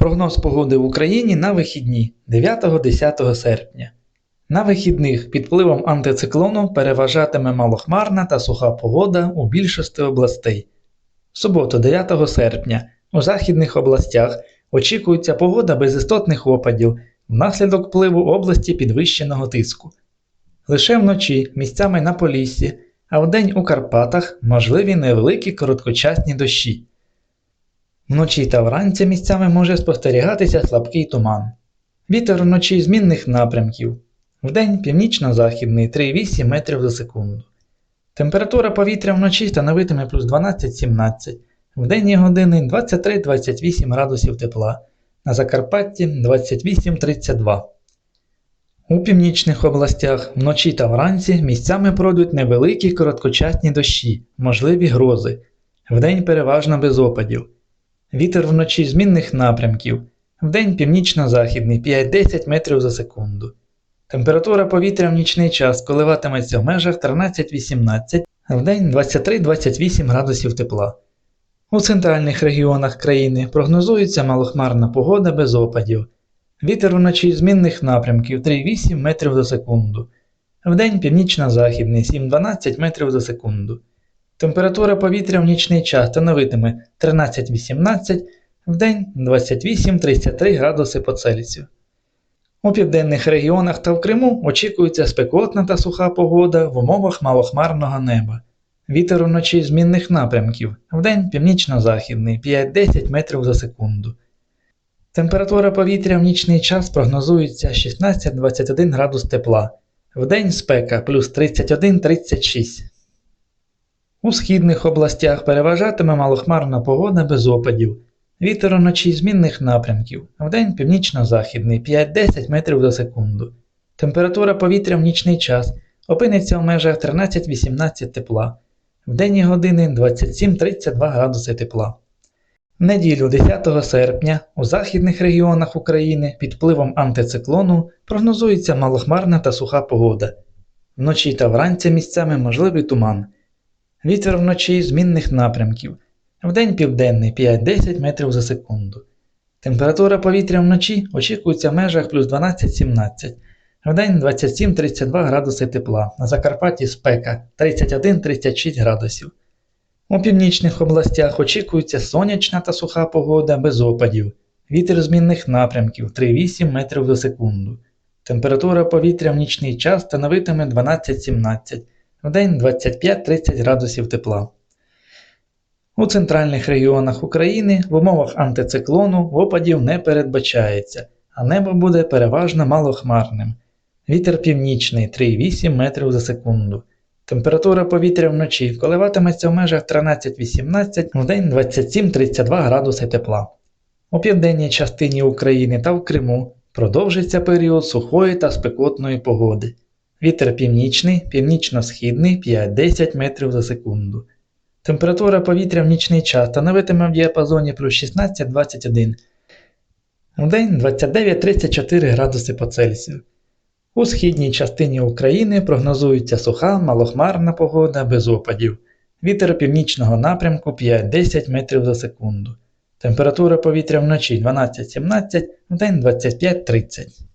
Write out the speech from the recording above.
Прогноз погоди в Україні на вихідні 9-10 серпня. На вихідних під впливом антициклону переважатиме малохмарна та суха погода у більшості областей. В суботу 9 серпня у західних областях очікується погода без істотних опадів внаслідок впливу області підвищеного тиску. Лише вночі місцями на Поліссі, а вдень у Карпатах можливі невеликі короткочасні дощі. Вночі та вранці місцями може спостерігатися слабкий туман. Вітер вночі змінних напрямків. Вдень північно-західний 3,8 метрів за секунду. Температура повітря вночі становитиме плюс 12-17, в денні години 23-28 градусів тепла, на Закарпатті 28-32. У північних областях вночі та вранці місцями пройдуть невеликі короткочасні дощі, можливі грози. Вдень переважно без опадів. Вітер вночі змінних напрямків. Вдень північно-західний 5-10 метрів за секунду. Температура повітря в нічний час коливатиметься в межах 13-18, вдень 23-28 градусів тепла. У центральних регіонах країни прогнозується малохмарна погода без опадів. Вітер вночі змінних напрямків 3,8 метрів за секунду. Вдень північно-західний 7-12 метрів за секунду. Температура повітря в нічний час становитиме 13-18, вдень 28-33 градуси по Цельсію. У південних регіонах та в Криму очікується спекотна та суха погода в умовах малохмарного неба. Вітер вночі змінних напрямків, вдень північно-західний 5-10 метрів за секунду. Температура повітря в нічний час прогнозується 16-21 градус тепла, вдень спека плюс 31-36. У східних областях переважатиме малохмарна погода без опадів. Вітер вночі змінних напрямків, вдень північно-західний 5-10 метрів за секунду. Температура повітря в нічний час опиниться в межах 13-18 тепла, в денні години 27-32 градуси тепла. Неділю 10 серпня у західних регіонах України під впливом антициклону прогнозується малохмарна та суха погода. Вночі та вранці місцями можливий туман. Вітер вночі змінних напрямків. Вдень південний 5-10 метрів за секунду. Температура повітря вночі очікується в межах плюс 12-17, вдень 27-32 градуси тепла, на Закарпатті спека 31-36 градусів. У північних областях очікується сонячна та суха погода без опадів, вітер змінних напрямків 3,8 метрів за секунду. Температура повітря в нічний час становитиме 12-17, вдень 25-30 градусів тепла. У центральних регіонах України в умовах антициклону опадів не передбачається, а небо буде переважно малохмарним. Вітер північний 3,8 метрів за секунду. Температура повітря вночі коливатиметься в межах 13-18, вдень 27-32 градуси тепла. У південній частині України та в Криму продовжиться період сухої та спекотної погоди. Вітер північний, північно-східний 5-10 метрів за секунду. Температура повітря в нічний час становитиме в діапазоні плюс 16-21, вдень 29-34 градуси по Цельсію. У східній частині України прогнозується суха, малохмарна погода без опадів. Вітер північного напрямку 5-10 метрів за секунду. Температура повітря вночі 12-17, вдень 25-30.